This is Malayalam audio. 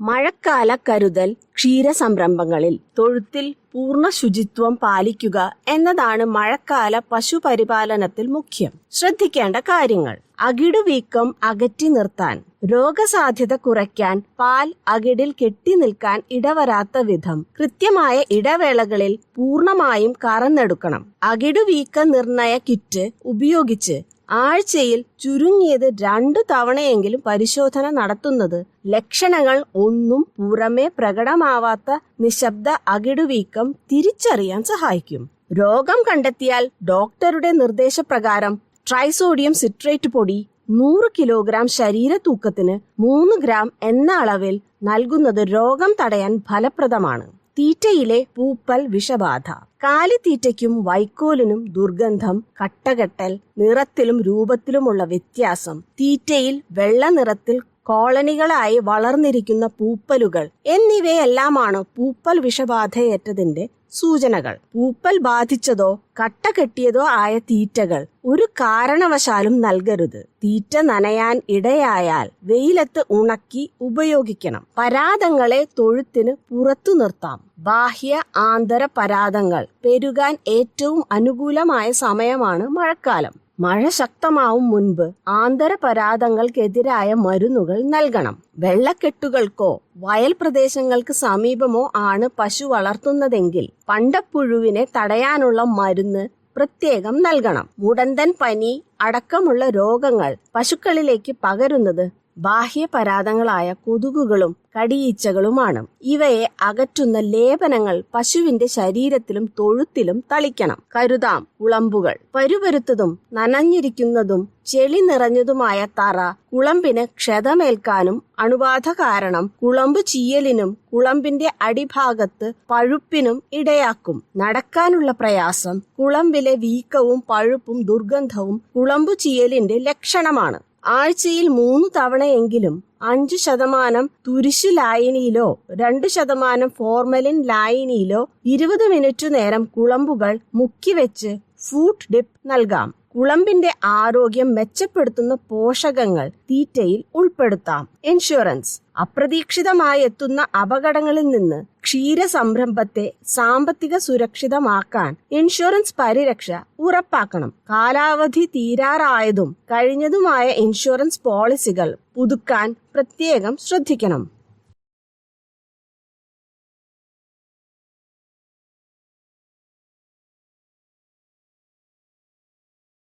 മഴക്കാല കരുതൽ ക്ഷീരസംരംഭങ്ങളിൽ തൊഴുത്തിൽ പൂർണ ശുചിത്വം പാലിക്കുക എന്നതാണ് മഴക്കാല പശുപരിപാലനത്തിൽ മുഖ്യം. ശ്രദ്ധിക്കേണ്ട കാര്യങ്ങൾ. അകിടുവീക്കം അകറ്റി നിർത്താൻ രോഗസാധ്യത കുറയ്ക്കാൻ പാൽ അകിടിൽ കെട്ടി നിൽക്കാൻ ഇടവരാത്ത വിധം കൃത്യമായ ഇടവേളകളിൽ പൂർണമായും കറന്നെടുക്കണം. അകിടുവീക്ക നിർണയ കിറ്റ് ഉപയോഗിച്ച് ആഴ്ചയിൽ ചുരുങ്ങിയത് രണ്ടു തവണയെങ്കിലും പരിശോധന നടത്തുന്നത് ലക്ഷണങ്ങൾ ഒന്നും പുറമെ പ്രകടമാവാത്ത നിശബ്ദ അകിടുവീക്കം തിരിച്ചറിയാൻ സഹായിക്കും. രോഗം കണ്ടെത്തിയാൽ ഡോക്ടറുടെ നിർദ്ദേശപ്രകാരം ട്രൈസോഡിയം സിട്രേറ്റ് പൊടി നൂറ് കിലോഗ്രാം ശരീര തൂക്കത്തിന് മൂന്ന് ഗ്രാം എന്ന അളവിൽ നൽകുന്നത് രോഗം തടയാൻ ഫലപ്രദമാണ്. തീറ്റയിലെ പൂപ്പൽ വിഷബാധ. കാലിത്തീറ്റയ്ക്കും വൈക്കോലിനും ദുർഗന്ധം കട്ടകെട്ടൽ നിറത്തിലും രൂപത്തിലുമുള്ള വ്യത്യാസം. തീറ്റയിൽ വെള്ള നിറത്തിൽ കോളനികളായി വളർന്നിരിക്കുന്ന പൂപ്പലുകൾ. എന്നിവയെല്ലാമാണ് പൂപ്പൽ വിഷബാധയേറ്റതിന്റെ സൂചനകൾ. പൂപ്പൽ ബാധിച്ചതോ കട്ട കെട്ടിയതോ ആയ തീറ്റകൾ ഒരു കാരണവശാലും നൽകരുത്. തീറ്റ നനയാൻ ഇടയായാൽ വെയിലത്ത് ഉണക്കി ഉപയോഗിക്കണം. പരാതങ്ങളെ തൊഴുത്തിന് പുറത്തു നിർത്താം. ബാഹ്യ ആന്തര പരാതങ്ങൾ പെരുകാൻ ഏറ്റവും അനുകൂലമായ സമയമാണ് മഴക്കാലം. മഴ ശക്തമാവും മുൻപ് ആന്തര പരാതങ്ങൾക്കെതിരായ മരുന്നുകൾ നൽകണം. വെള്ളക്കെട്ടുകൾക്കോ വയൽ പ്രദേശങ്ങൾക്ക് സമീപമോ ആണ് പശു വളർത്തുന്നതെങ്കിൽ പണ്ടപ്പുഴുവിനെ തടയാനുള്ള മരുന്ന് പ്രത്യേകം നൽകണം. മുടന്തൻ പനി അടക്കമുള്ള രോഗങ്ങൾ പശുക്കളിലേക്ക് പകരുന്നത് ബാഹ്യ പരാതങ്ങളായ കൊതുകുകളും കടിയീച്ചകളുമാണ്. ഇവയെ അകറ്റുന്ന ലേപനങ്ങൾ പശുവിന്റെ ശരീരത്തിലും തൊഴുത്തിലും തളിക്കണം. കരുതാം കുളമ്പുകൾ. പരുപരുത്തതും നനഞ്ഞിരിക്കുന്നതും ചെളി നിറഞ്ഞതുമായ തറ കുളമ്പിന് ക്ഷതമേൽക്കാനും അണുബാധ കാരണം കുളമ്പ് ചീയലിനും കുളമ്പിന്റെ അടിഭാഗത്ത് പഴുപ്പിനും ഇടയാക്കും. നടക്കാനുള്ള പ്രയാസം കുളമ്പിലെ വീക്കവും പഴുപ്പും ദുർഗന്ധവും കുളമ്പു ചീയലിന്റെ ലക്ഷണമാണ്. ആഴ്ചയിൽ മൂന്ന് തവണയെങ്കിലും അഞ്ചു ശതമാനം തുരിശു ലായനിയിലോ രണ്ട് ശതമാനം ഫോർമലിൻ ലായനിയിലോ ഇരുപത് മിനിറ്റ് നേരം കുളമ്പുകൾ മുക്കിവെച്ച് ഫൂട്ട് ഡിപ്പ് നൽകാം. കുളമ്പിന്റെ ആരോഗ്യം മെച്ചപ്പെടുത്തുന്ന പോഷകങ്ങൾ തീറ്റയിൽ ഉൾപ്പെടുത്താം. ഇൻഷുറൻസ് അപ്രതീക്ഷിതമായി എത്തുന്ന അപകടങ്ങളിൽ നിന്ന് ക്ഷീര സംരംഭത്തെ സാമ്പത്തിക സുരക്ഷിതമാക്കാൻ ഇൻഷുറൻസ് പരിരക്ഷ ഉറപ്പാക്കണം. കാലാവധി തീരാറായതും കഴിഞ്ഞതുമായ ഇൻഷുറൻസ് പോളിസികൾ പുതുക്കാൻ പ്രത്യേകം ശ്രദ്ധിക്കണം.